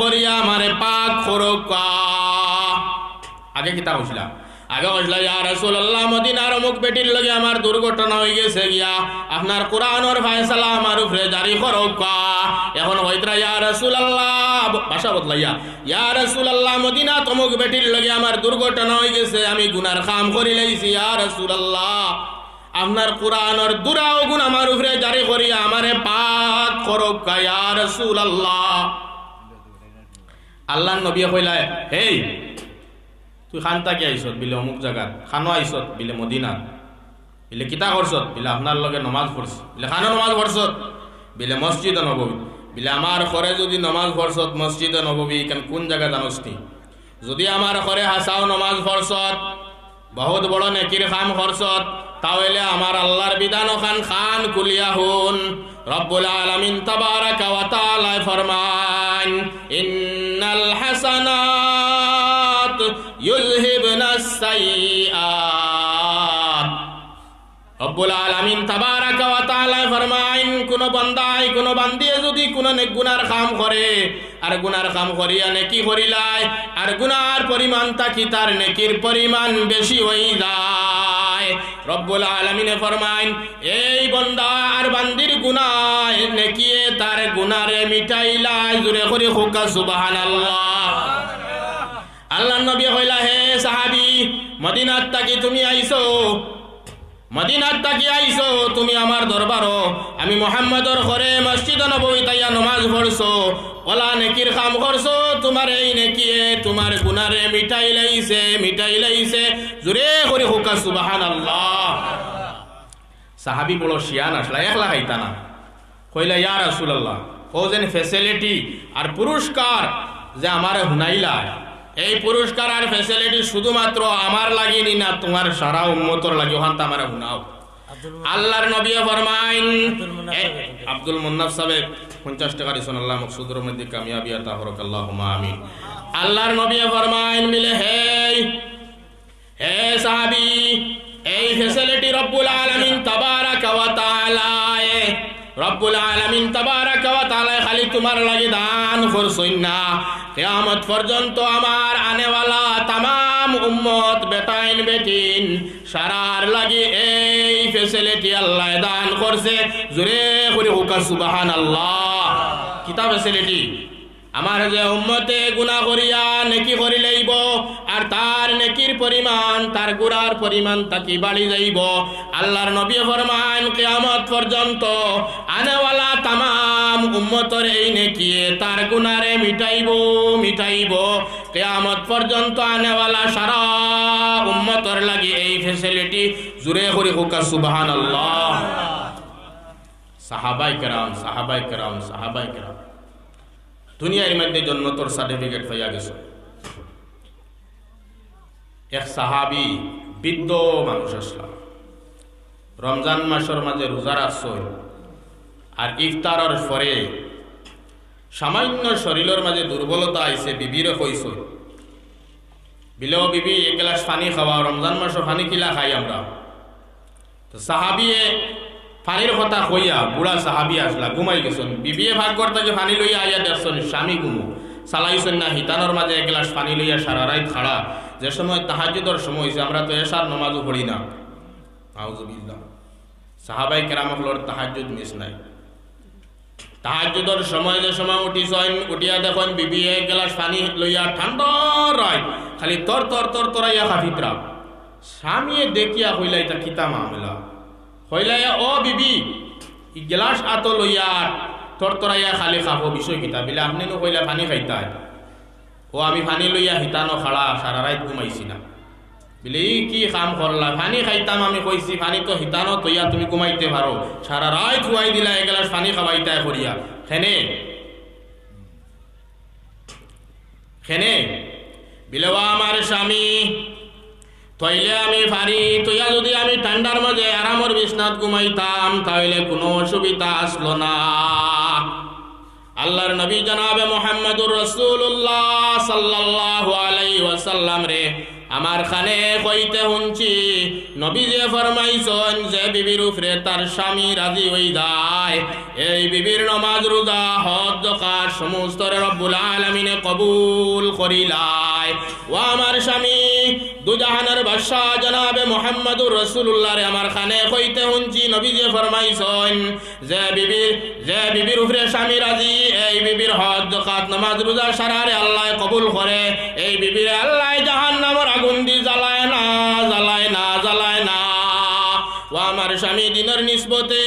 করিয়া আমারে পাক আগে কিতা আগে ইয়া রাসূলুল্লাহ, মদিনার লগে আমার দুর্ঘটনা হয়ে গেছে গিয়া, আপনার কোরআনের ফয়সালা আমার উপরে জারি এখন কইতরা ইয়া রাসূলুল্লাহ ভাষা বদলাইয়া, ইয়া রাসূলুল্লাহ মদিনা বেটির লগে আমার দুর্ঘটনা হয়ে গেছে, আমি গুনার কাম করি লাইছি, ইয়া রাসূলুল্লাহ। আপনার কোরআনের দুরাও গুণ আমার উপরে জারি করিয়া আমারে পাক করকা ইয়া রাসূলুল্লাহ। আল্লাহ নবী কইলা, হেই, তুই খান তাকি আইসত? বিলে অমুক জায়গাত খানো আইসত? বিলে মদিনা বিলে কিতা করছত বিলে আপনার লগে নমাজ পড়ছ বিলে খানো নমাজ পড়ছত বিলে মসজিদ নববী। বিলে আমার ঘরে যদি নমাজ পড়ছত মসজিদ নববী, কেন কোন জায়গা জানোস যদি আমার ঘরে হাসাও নমাজ পড়ছত বহুত বড় নেকির খাম খরচত তাহলে আমার আল্লাহর বিধান খান খান কুলিয়া হুন। রব্বুল আলামিন তাবারাকা ওয়া তাআলা ফরমান ইন্নাল হাসানাত ইউযহিবনাস সাইয়্যাত। রব্বুল আলামিন তাবারাকা ওয়া তাআলা ফরমাইন, কোন বান্দাই কোন বান্দিয়ে যদি কোন নেক গুনার কাম করে, আর গুনার কাম করিয়া নেকি করিলাই আর গুনার পরিমাণ তাকি তার নেকির পরিমাণ বেশি হই যায়? রব্বুল আলমিনে ফরমাইন, এই বন্দার আর বান্দির গুনায়, নেকিয়ে তার গুনারে মিটাইলাই জুরে করে হুকা সুবাহান আল্লাহ আল্লাহ নবী হইলা হে সাহাবি মদিনাত তাকি তুমি আইছো মদিনাত তাকি আইছো, তুমি আমার দরবারও। আমি মোহাম্মদর ঘরে মসজিদ নবী তাইয়া নমাজ পড়ছো ওলা নেকির কাম করছ তোমার এই নেকিয়ে তোমার গুনারে মিটাই লাইছে মিটাই লাইছে জোরে করে হুকা সুবাহান আল্লাহ সাহাবি বড় শিয়ান আসলা একলা খাইতা না। কইলা, ইয়া রাসূলুল্লাহ ও যেন ফেসিলিটি আর পুরস্কার যে আমারে হুনাইলা এই পুরস্কার আর ফেসিলিটি শুধুমাত্র আমার লাগেনি না তোমার সারা উম্মতর লাগে ওখান তো আমার হুনাও আল্লাহর নবী ফরমাইন। আব্দুল মুন্নাফ সাহেব। পঞ্চাশ টাকা দিছেন আল্লাহ মকসুদের মধ্যে কামিয়াবি আতা হরক আল্লাহ আমিন। আল্লাহর নবী ফরমাইন মিলে হে হে সাহাবি এই ফেসিলিটি রব্বুল আলামিন তাবারাকা ওয়া রব্বুল আলামিন তাবারাকা খালি তোমার লাগি দান করছই না। কিয়ামত পর্যন্ত আমার আনেওয়ালা তামাম উম্মত বেটাইন বেটিন সারার লাগি এই ফেসিলিটি আল্লাহ দান করছে। জোরে করে হুকা সুবহানাল্লাহ। কিতা ফেসিলিটি আমার যে উম্মতে গুণা করিয়া নেকি করি লইব, আর তার নেকির পরিমাণ, তার গুড়ার পরিমাণ তাকি বাড়ি যাইব। আল্লাহর নবী ফরমান কিয়ামত পর্যন্ত আনেওয়ালা তামাম উম্মতর এই নেকিয়ে তার গুণারে মিটাইব মিটাইব। কিয়ামত পর্যন্ত আনেওয়ালা সারা উম্মতর লাগি এই ফেসিলিটি জুড়ে করি হুকা, সুবহানাল্লাহ। সাহাবাই কেরাম সাহাবাই কেরাম সাহাবাই কেরাম। দুনিয়ার মধ্যে জন্ম তোর সার্টিফিকেট পাইয়া গেছ। এক সাহাবি, বৃদ্ধ মানুষ আসলাম রমজান মাসের মাঝে রোজা রাখছই আর ইফতারের পরে সামান্য শরীরের মাঝে দুর্বলতা আইছে, বিবিরে কইস বিলেও বিবি, এক গ্লাস পানি খাওয়া, রমজান মাসে পানি কিলা খাই আমরা। তো সাহাবিয়ে পানির কথা কইয়া বুড়া সাহাবি আসলা, ঘুমাই গেছেন। বিবিয়ে ভাগ করতে যে ফানি লইয়া আইয়া দেখছেন, স্বামী ঘুমু। চালাইছেন না, হিতানোর মাঝে এক গ্লাস পানি লইয়া সারা রাত খাড়া। যে সময় তাহাজুদর সময় হয়েছে আমরা তো এসার নমাজও পড়ি না। আউজুবিল্লাহ সাহাবাই কেরামকলর তাহাজুদ মিস নাই। তাহাজুদর সময় যে সময় উঠিছেন উঠিয়া দেখেন বিবি এক গ্লাস পানি লইয়া ঠান্ডা রায় খালি তর তর তর তরাইয়া খাফিতরা। স্বামীয়ে দেখিয়া হইলা এটা কিতা মামলা? হইলাইয়া, ও বিবি গেলাস আত লইয়া তরতরাইয়া খালি খাব, বিষয় কিতা? বিলে, আপনি নো কইলা পানি খাইতাই? ও, আমি পানি লইয়া হিতানো খাড়া সারা রাত ঘুমাইছি না বিলে কি কাম করলা পানি খাইতাম আমি কইছি, পানি তো হিতানো তৈয়া তুমি ঘুমাইতে পারো সারা রাত খুয়াই দিলা এক গ্লাস পানি খাবাইতাই করিয়া হেনে হেনে বিলেবা আমার স্বামী তইলে আমি ফারি তুইয়া যদি আমি ঠান্ডার মাঝে আরামর বিছনাত ঘুমাইতাম তাহলে কোনো অসুবিধা আসলো না। আল্লাহর নবী জনাবে মোহাম্মদুর রসুল্লাহ সাল্লাহ আলাই ওয়াসাল্লাম রে আমার খানে কইতে শুনছি নবী যে ফরমাইছন যে বিবির উপরে তার স্বামী রাজি হই যায়। এই বিবির নমাজ, রোজা, হজ জকাত সমস্ত রব্বুল আলমিনে কবুল করিলায় ও আমার স্বামী, দুজাহানের বাদশাহ জনাবে মোহাম্মদুর রসুল্লাহ রে আমার খানে কইতে শুনছি নবী যে ফরমাইছন যে বিবির যে বিবির উপরে স্বামী রাজি, এই বিবির হজ জকাত নামাজ, রোজা সারারে আল্লাহ কবুল করে। এই বিবির আল্লাহ জাহান নামর আগুন দি জ্বালায় না জ্বালায় না জ্বালায় না। ও আমার স্বামী দিনের নিসবতে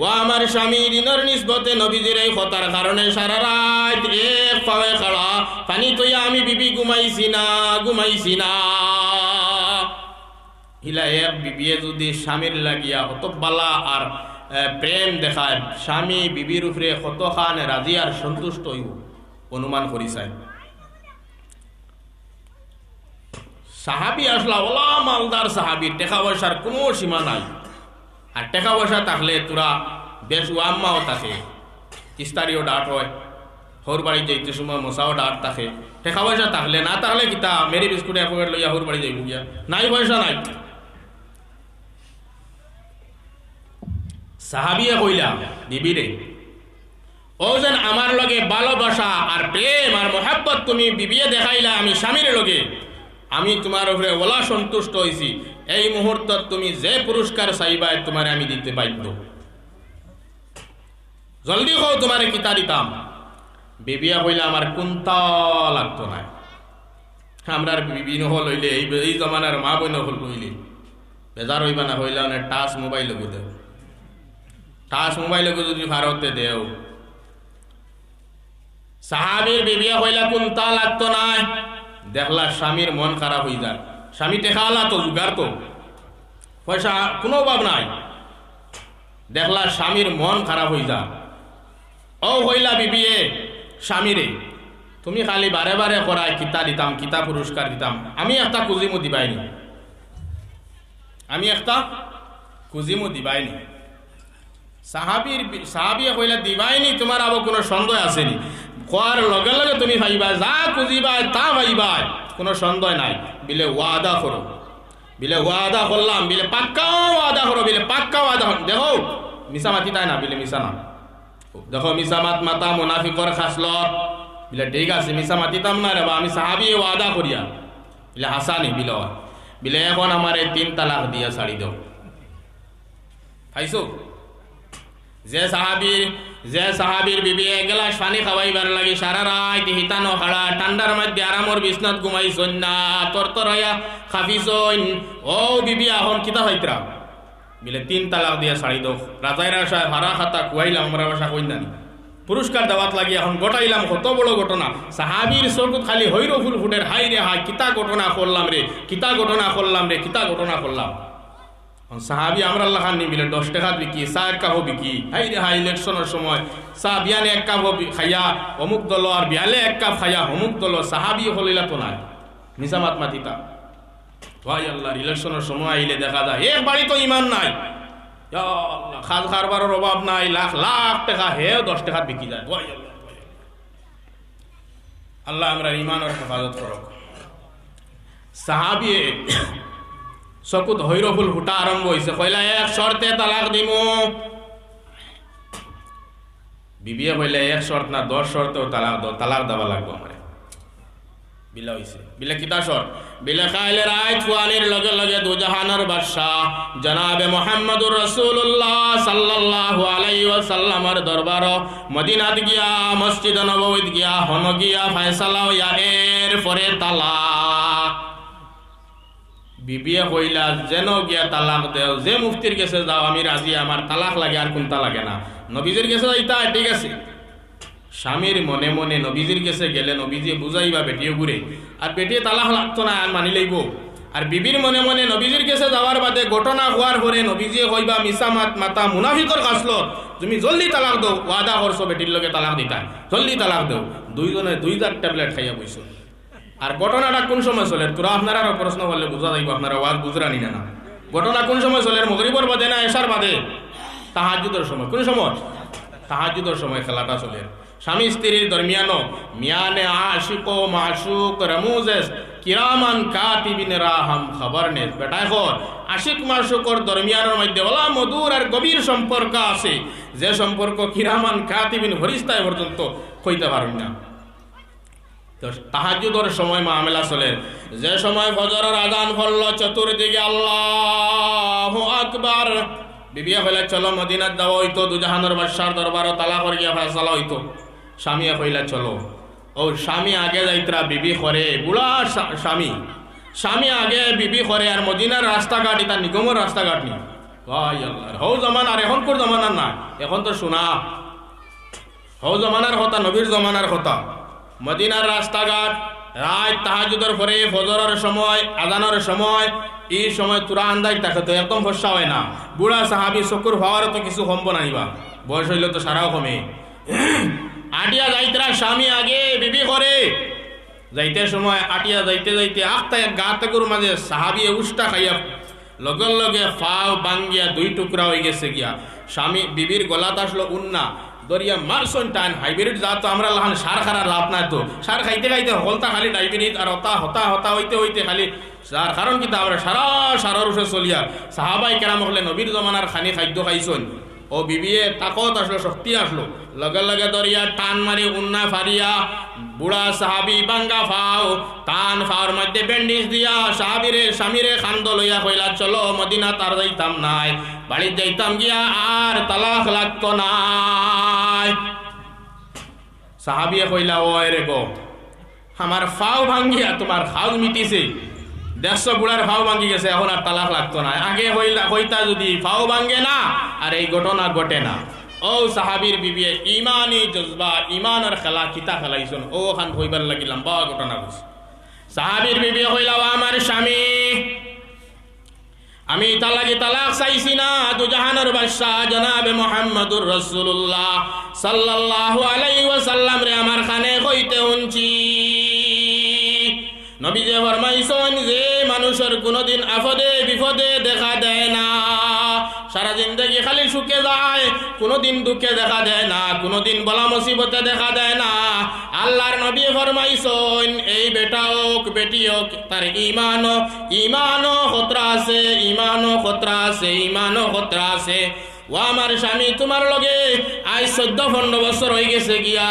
ও আমার স্বামী দিনের নিসবতে নবীজির এই কথার কারণে সারা রাত এক পাবে খাড়া পানি তুই আমি বিবি ঘুমাইছি না ঘুমাইছি না। হিলা এক বিবিয়ে যদি স্বামীর লাগিয়া হত আর প্রেম দেখায়, স্বামী বিবির উপরে কত খান রাজি আর সন্তুষ্ট হইব। অনুমান করি সাহাবি আসলা ওলা মালদার সাহাবি, টেকা পয়সার কোনো সীমা নাই। আর টেকা পয়সা থাকলে তোরা বেশ ওয়াম্মাও থাকে ইস্তারিও ডাট হয় হর বাড়ি যাইতে সময় মশাও ডাট থাকে। টেকা পয়সা থাকলে না থাকলে কিতা, মেরি বিস্কুট এক পকেট লইয়া হর বাড়ি যাইব গিয়া। নাই পয়সা নাই। সাহাবিয়ে কইলা বিবিরে ও যেন আমার লগে ভালোবাসা আর প্রেম আর মোহাব্বত তুমি বিবিয়ে দেখাইলা আমি স্বামীর লগে। আমি তোমার উপরে ওলা সন্তুষ্ট হয়েছি এই মুহূর্তত তুমি যে পুরস্কার চাইবা তোমার আমি দিতে বাধ্য। জলদি হও তোমার কিতা দিতাম। বেবিয়া কইলা, আমার কুন্তা লাগতো না। আমরা বিবি নহল হইলে, এই এই জমানার মা বই নহল হইলে বেজার হইবা না, হইলে মানে টাচ মোবাইল দেও। টাচ মোবাইল যদি ভারতে দেও। সাহাবির বিবিয়া হইলা কুন্তা লাগতো না দেখলা স্বামীর মন খারাপ হয়ে যায়। স্বামী টেকালা তো জুগার তো। পয়সা কোনো অভাব নাই। দেখলা স্বামীর মন খারাপ হয়ে যায়। ও হইলা বিবিয়ে স্বামীরে তুমি খালি বারে বারে করায় কিতা দিতাম, কিতা পুরস্কার দিতাম। আমি একটা কুজিমু দিবাইনি আমি একটা কুজিমু দিবাইনি সাহাবির সাহাবিয়ে কইলা দিবাইনি তোমার আবার কোনো সন্দেহ আসেনি কোয়ার লগে লগে তুমি ভাইবা, যা খুঁজিবা তা ভাইবা কোনো সন্দেহ নাই। বিলে ওয়াদা করো। বিলে ওয়াদা করলাম, বিলে পাক্কা ওয়াদা করো, বিলে পাক্কা ওয়াদা। দেখো মিশা মাতি তাই না, বিলে মিশা না। দেখো মিশা মাত মাতা মুনাফিকর খাসলত বিলে ঠিক আছে মিশা মাতিতাম না রে বা, আমি সাহাবি ওয়াদা করিয়া বিলে হাসানি বিলে বিলে এখন আমার এই তিন তালাক দিয়া ছাড়ি দাও খাইছো যে সাহাবির যে সাহাবির বিবি এগেলা পানি খাওয়াইবার লাগি সারা রাত হিতানো হাড়া, ঠান্ডার মধ্যে আরামর বিছনাত ঘুমাইছন না তর তরাইয়া খাবিছন ও বিবি, আহন, কিতা হইতরা? বিলে তিন তালাক দিয়া ছাড়ি দো রাজাই রাশা হারা খাতা কুয়াইলাম আমরা বাসা কই নানি পুরস্কার দেওয়াত লাগি এখন গোটাইলাম, কত বড় ঘটনা। সাহাবির চকুত খালি হৈর ফুল ফুটের হাই রে হাই কিতা ঘটনা করলাম রে, কিতা ঘটনা করলাম রে, কিতা ঘটনা করলাম। সাহাবি আমরা আল্লাহ খান নিবিলে দশ টাকা বিকি চা এক কাপ বিকি। হাই রে হাই, ইলেকশনের সময় চা বিয়ানে এক কাপ খাইয়া, অমুক দল আর বিয়ালে এক কাপ খাইয়া, অমুক দল সাহাবি হলিলা তো নাই নিজামাত মাতিতা ভাই আল্লাহ, ইলেকশনের সময় আইলে দেখা যায় এক বাড়ি তো ইমান নাই। খাজ খারবারের অভাব নাই, লাখ লাখ টাকা হে দশ টাকা বিকি যায়। ভাই আল্লাহ। আল্লাহ। আমরা ইমানের হেফাজত করক। সাহাবিয়ে চকুত হৈৰফুল ফুটা আৰম্ভ হৈছে। কইলা এক শৰ্তে তালাক দিমু। বিবিয়ে কইলে, এক শর্ত না দশ শর্তেও তালাক দাও তালাক দেওয়া লাগবো আমার বিলা হইছে বিলে কিতা শর্ত বিলে খাইলে রায় ফুয়ানির লগে লগে দুজাহানের বাদশাহ, জনাবে মোহাম্মদুর রসুল্লাহ সাল্লাল্লাহু আলাইহি ওয়াসাল্লামের দরবার মদিনাত গিয়া মসজিদ নববীত গিয়া হন গিয়া ফায়সালা হইয়া এর পরে তালাক। বিবিয়ে কইলা, যেন গিয়া তালাক দেও। যে মুফতির কাছে যাও, আমি রাজি, আমার তালাক লাগে আর কোনটা লাগে না। নবীজির কাছে যাইতা, ঠিক আছে। স্বামীর মনে মনে নবীজির কাছে গেলে নবীজি বুঝাইবা বেটিয়ে ঘুরে। আর বেটিয়ে তালাক লাগতো না, আর মানি লইব। আর বিবির মনে মনে নবীজির কাছে যাওয়ার বাদে ঘটনা হওয়ার পরে নবীজি হইবা মিসা মাত, মাতা মুনাফিকর কাছল তুমি জলদি তালাক দাও। ওয়াদা করছ বেটির লগে তালাক দিতা। জলদি তালাক দাও। দুইজনে দুইটার ট্যাবলেট খাইয়া বইছো আর ঘটনাটা কোন সময় চলে? তোরা আপনারা প্রশ্ন করলে বুঝা যাইব আপনারা ওয়াজ বুঝরানি না ঘটনা কোন সময় চলে? মগরিবর বাদে না এসার বাদে? তাহাজুদের সময়। কোন সময়? তাহাজুদের সময় খেলাটা চলে। স্বামী স্ত্রীর দরমিয়ানো, মিয়ানে আশিক ও মাসুক রমুজেস কিরামান কাতিবিন রাহাম খবর নে বেটা এখন, আশিক মাসুকর দরমিয়ানের মধ্যে ওলা মধুর আর গভীর সম্পর্ক আছে। যে সম্পর্ক কিরামান কাতিবিন হরিস্তায় পর্যন্ত কইতে পারেন না। তো তাহাজুদর সময় মামলা চলে। যে সময় ফজরের আদান ফলল চতুর্দিকে আল্লাহ আকবার। বিবিয়া হইলে চলো মদিনার যাওয়া হইতো দুজাহানোর বাদশার দরবার তালা করে গিয়া ফেসলা হইতো স্বামী হইলে চলো। ও স্বামী আগে যাইতরা, বিবি করে, বুড়া স্বামী। স্বামী আগে বিবি করে, আর মদিনার রাস্তাঘাট, এটা নিগমের রাস্তাঘাট নি। ভাই আল্লাহ হৌ জমানার এখনকার জমানার না এখন তো শোনা। হৌ জমানার কথা, নবীর জমানার কথা। মদিনার রাস্তাঘাট রাত তাহাজুদের পরে ফজরের সময় আদানের সময়, এই সময় তুরা আন্দাজ থাকে তো একদম ফসা হয় না। বুড়া সাহাবি চকুর হওয়ার তো কিছু কমব নাইবা বয়স হইলে তো সারাও কমে। আটিয়া যাইতরা স্বামী আগে বিবি করে। যাইতে সময় আটিয়া যাইতে যাইতে আখতা এক গা গরুর মাঝে সাহাবি উষ্টা খাইয়া লগে লগে ফাও বাঙ্গিয়া দুই টুকরা হয়ে গেছে গিয়া। স্বামী, বিবির গলাত আসলো উন্না। দরিয়া মারসন টান, হাইব্রিড জাত তো আমরা লাহান সার খারার লাভ নাই তো। সার খাইতে খাইতে হলতা খালি ডাইব্রিড আর হতা হতা হতা হইতে হইতে খালি সার কারণ কিন্তু আমরা সারা সারার উঠে চলিয়া সাহাবাই কেরাম হলে নবীর জমানার খানি খাদ্য খাইছন। ও বিবিয়ে তাকত আসলো, শক্তি আসলো। লগে লগে দরিয়া টান মারি, উন্না ফারিয়া, বুড়া সাহাবি বাঙ্গা ফাও, টান ফাওয়ার মধ্যে ব্যান্ডিজ দিয়া সাহাবিরে, স্বামীরে খান্দ লইয়া কইলা, চলো মদিনা তার যাইতাম নাই বাড়ি যাইতাম গিয়া আর তালাক লাগতো নাই। সাহাবিয়ে কইলা ও রে গো, আমার ফাও ভাঙ্গিয়া তোমার খাও মিটিছে। দেড়শো বুড়ার ফাও ভাঙ্গি গেছে, এখন আর তালাক লাগতো না। আগে হইতা যদি ফাও ভাঙ্গে না, আর এই ঘটনা ঘটে না। ও সাহাবির বিবিয়ে ইমানি জজবা, ইমানের খেলা কিতা খেলাইছন? ও খান হইবার লাগি লম্বা ঘটনা বুঝ সাহাবির বিবি হইলা, ও আমার স্বামী, আমি তালাকি তালাক চাইছি না দুজাহানের বাদশাহ জনাবে মোহাম্মদুর রসুল্লাহ সাল্লাল্লাহু আলাইহি ওয়াসাল্লাম রে আমার খানে কইতে উনছি নবী যে ফরমাইছেন যে মানুষের কোনোদিন আফদে বিপদে দেখা দেয় না। সারা জিন্দগি খালি সুখে যায়, কোনোদিন দুঃখে দেখা দেয় না, কোনোদিন বলা মুসিবতে দেখা দেয় না। আল্লাহর নবী ফরমাইছেন, এই বেটা হোক, বেটি হোক, তার ইমানও ইমানও খতরা আছে ইমানও খতরা আছে ইমানও খতরা আছে। ও আমার স্বামী, তোমার লগে আজ চোদ্দ পনেরো বছর হয়ে গেছে গিয়া।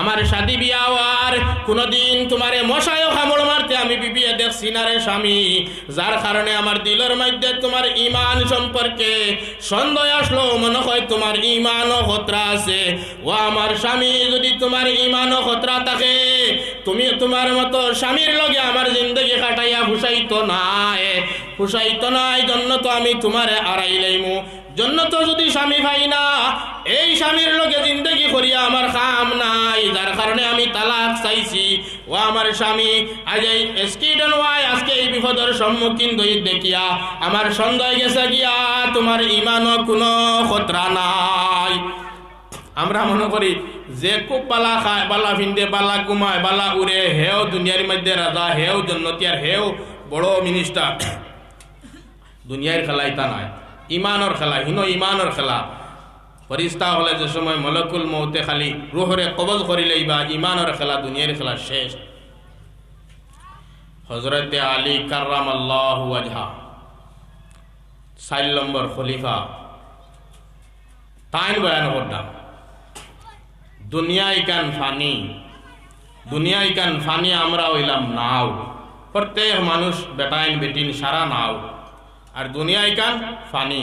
আমার শাদি বিয়া তোমারে মশায়ও মারতে আমি বিবিয়া দেখছি না রে স্বামী। যার কারণে আমার দিলের মধ্যে তোমার ইমান সম্পর্কে সন্দেহ আসলো, মনে হয় তোমার ইমানও খতরা আছে। ও আমার স্বামী, যদি তোমার ইমানও খতরা থাকে, তুমি তোমার মতো স্বামীর লগে আমার জিন্দগি কাটাইয়া হুসাইতো নাই। হুসাইতো নাই, জন্য তো আমি তোমারে আড়াই লাইমু জন্য তো যদি স্বামী ভাই না, এই স্বামীর লোকে জিন্দগি করিয়া আমার কাম নাই, যার কারণে আমি তালাক চাইছি। ও আমার স্বামী, আজ এই স্কিডন ওয়াই, আজকে এই বিপদের সম্মুখীন দই দেখিয়া আমার সন্দেহ গেছে গিয়া তোমার ইমানও কোনো খতরা নাই। আমরা মনে করি, যে খুব বালা খায়, বালা ফিন্দে বালা ঘুমায়, বালা উড়ে, হেও দুনিয়ার মধ্যে রাজা, হেও জন্নতি আর হেও বড় মিনিস্টার দুনিয়ার খেলা ইতা নাই। ইমানর খেলা, হিনো ইমানর খেলা। ফরিস্তা হলে যে সময় মলকুল মৌতে খালি রুহরে কবল করিলেই বা ইমানর খেলা দুনিয়ার খেলা শেষ। হজরতে আলী কার্রাম আল্লাহ আজহা চার নম্বর খলিফা। তাইন বয়ান করতাম দুনিয়া ইকান ফানি দুনিয়া ইকান ফানি, আমরা হইলাম নাও। প্রত্যেক মানুষ বেটাইন বেটিন সারা নাও। আর দুনিয়া ইকান ফানি।